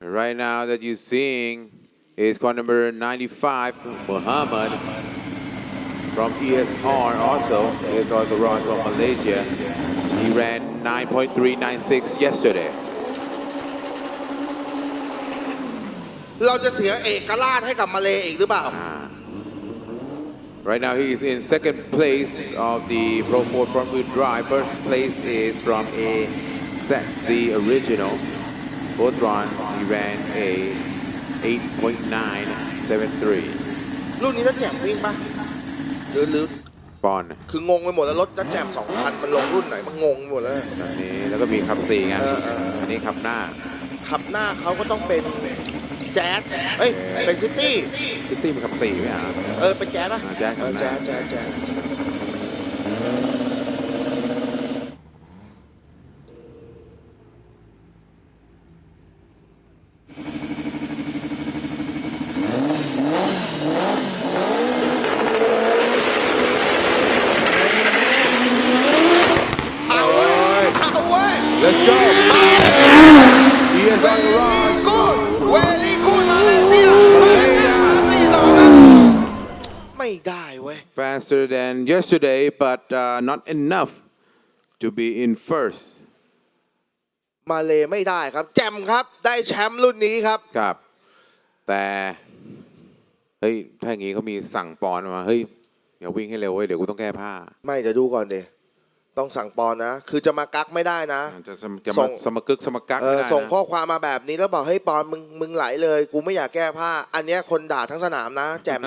Right now that you're seeing is car number 95, Muhammad from ESR also. ESR Garage from Malaysia. He ran 9.396 yesterday. เราจะเสียเอกราชให้กับมาเลอีกหรือเปล่า Right now he is in second place of the Pro 4 front wheel drive. First place is from a ZC Original. Both run, he ran a 8.973. รุ่นนี้จะแจ่มวิ่งปะหรือหรือ Bond คืองงไปหมดแล้วรถจะแจ่มสองคันมันลงรุ่นไหนมันงงไปหมดแล้วอันนี้แล้วก็มีขับสี่ไงเออเอออันนี้ขับหน้าขับหน้าเขาก็ต้องเป็นแจ๊สเอ้ยเป็นซิตี้ซิตี้มันขับสี่ไหมอะเออเป็นแจ๊สปะอ่าแจ๊สเออขับหน้า แจ๊สแจ๊สแจ๊สเอาเว้ยเอาเว้ย Let's go He is on the run กูดเวลี่กูดมาเลเซียมาเลเซียสามสี่สองครับไม่ได้เว้ย faster than yesterday but uh, not enough to be in first มาเลไม่ได้ครับ แจมครับ ได้แชมป์รุ่นนี้ครับ ครับ แต่เฮ้ยถ้าอย่างงี้เขามีสั่งปอนมาเฮ้ยอย่าวิ่งให้เร็วเว้ยเดี๋ยวกูต้องแก้ผ้า ไม่เดี๋ยวดูก่อนเด ต้องสั่งปอนนะ คือจะมากักไม่ได้นะ จะสมจะส่มาง สมกึกสมกักเอไม่อได้นะส่งข้อความมาแบบนี้แล้วบอกเฮ้ยปอนมึงมึงไหลเลย กูไม่อยากแก้ผ้า อันเนี้ยคนด่าทั้งสนามนะ แจมนะ